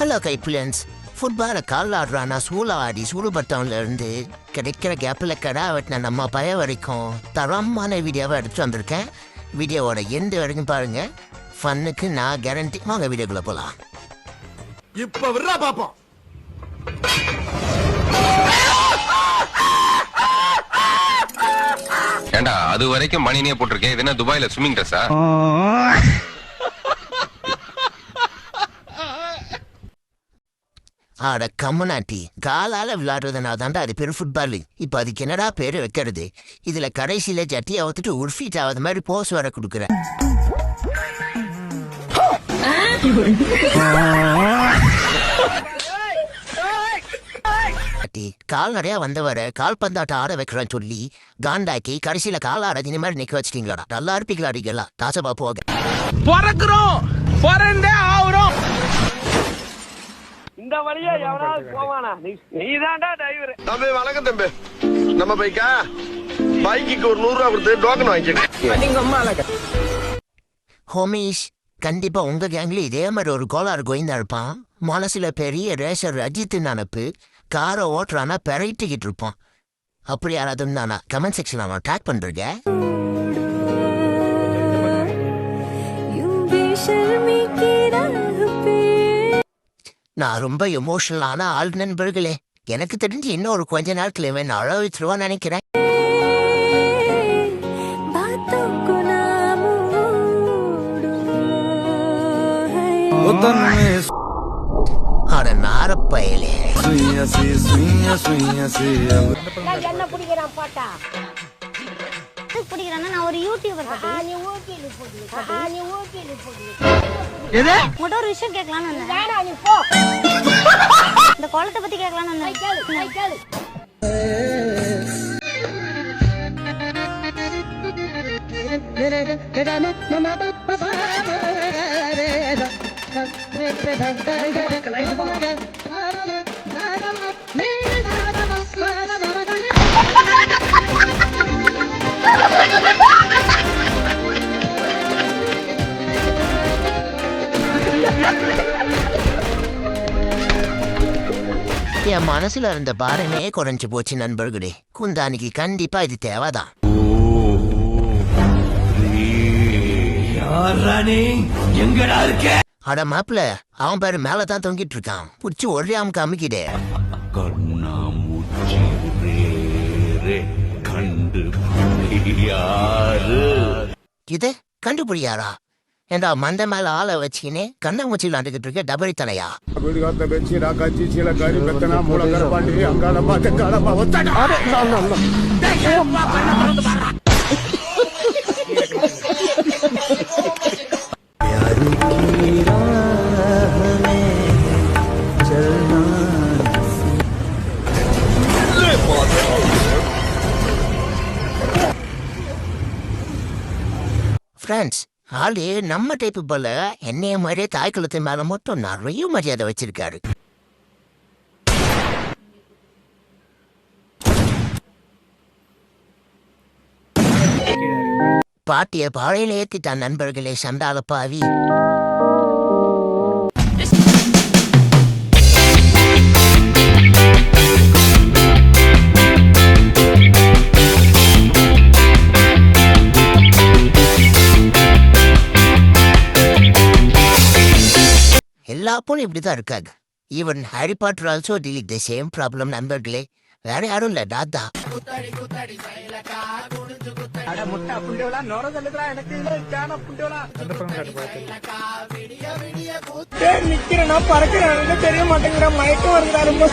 Hello கைப்புலன்ஸ் ஃபுட்பாலை கால் ஆடுறானா? சூளை ஆடி சூடுபட்டவன்ல இருந்து கிடைக்கிற கேப்பில் கடா வெட்டின நம்ம பய வரைக்கும் தரமான வீடியோவை எடுத்து வந்திருக்கேன். வீடியோவோட எண்டு வரைக்கும் பாருங்க. ஃபன்னுக்கு நான் கேரண்டி வாங்க வீடியோக்குள்ள போகலாம் இப்ப விடுறா பாப்போம். ஏண்டா அது வரைக்கும் மணினே போட்டிருக்கேன் இது என்ன துபாயில ஸ்விம்மிங் ட்ரெஸ்ஸா ஆட கம்மனாட்டி காலால விளாடுறதுனால தாண்டா அது பேர் ஃபுட்பாலு இப்போ அதுக்கு என்னடா பேர் வைக்கிறது? இதில் கடைசியில் ஜட்டியை அவுத்துட்டு உர்ஃபீட் ஆகாத மாதிரி போஸ் வர கொடுக்குறேன் அட்டி, கால்நடையா வந்தவரை கால்பந்தாட்டம் ஆட வைக்கிறேன்னு சொல்லி காண்டாக்கி கடைசியில கால் ஆட இந்த மாதிரி நிக்க வச்சிட்டீங்களா நல்லா இருப்பீங்களா அடிங்களா தாசபா போக பிறக்கிறோம். பிறந்தே ஆகுறோம். இந்த வழியா எவனாவது போவானா நீ நீதான்டா டிரைவர் தம்பி வணக்கம் தம்பி நம்ம பைக்கா பைக்குக்கு ஒரு நூறு ரூபா கொடுத்து டோக்கன் வாங்கிக்க ஹோமீஷ் கண்டிப்பா உங்க கேங்ல இதே மாதிரி ஒரு கோளாறு கோயிந்தா இருப்பான் மனசுல பெரிய ரேசர் அஜித் நினப்பு காரை ஓட்டுறானா பெரைட்டிக்கிட்டு இருப்பான் அப்படி யாராவது இருந்தானா கமெண்ட் செக்ஷன் அவன் டேக் பண்றீங்க நான் ரொம்ப எமோஷனலான ஆள் நண்பர்களே எனக்கு தெரிஞ்சு இன்னும் ஒரு கொஞ்ச நாட்கள் இவன் அழ வச்சிருவான்னு நினைக்கிறேன் அட நாரப்பயலே என்ன பிடிக்கிறான் பாட்டா பிடிக்கிறேன்னா நான் ஒரு யூடியூபர் பத்தி. நீ ஊக்கிலு போடு நீ ஊக்கிலு போடு. உங்கள்கிட்ட ஒரு விஷயம் கேட்கலாம்னு வந்தேன். வேணா நீ போ. இந்த குளத்தை பத்தி கேட்கலாம்னு வந்தேன். கேளு போய் என் மனசுல இருந்த பாரமே குறைஞ்சு போச்சு நண்பர்களே. குந்தானிக்கு கண்டிப்பா இது தேவைதான். அட மாப்பிள அவன் பேரு மேலதான் தொங்கிட்டு இருக்கான். புடிச்சு ஒரே அவன் காமிக்கிடே கண்டு இது கண்டுபிடியாரா? ஏண்டா மந்த மேல ஆளை வச்சுக்கினே கண்ண மூச்சில் நடந்துகிட்டு இருக்க டபரி தலையா? வீடுகாத்த வச்சு ஆளு நம்ம டைப்பு போல என்னைய மாதிரியே தாய் குளத்து மேல மட்டும் நிறைய மரியாதை வச்சிருக்காரு. பாட்டிய பாழையில ஏத்திட்டான் நண்பர்களே சண்டால பாவி. எல்லா அப்பவும் இப்படிதான் இருக்காங்க. Even Harry Potter also deal the same problem நண்பர்களே. வேற யாரும் இல்ல டாத்தா நிக்கிறேன்னா பறக்கிறேன் தெரிய மாட்டேங்கிற மயக்கம் வருகிறா ரொம்ப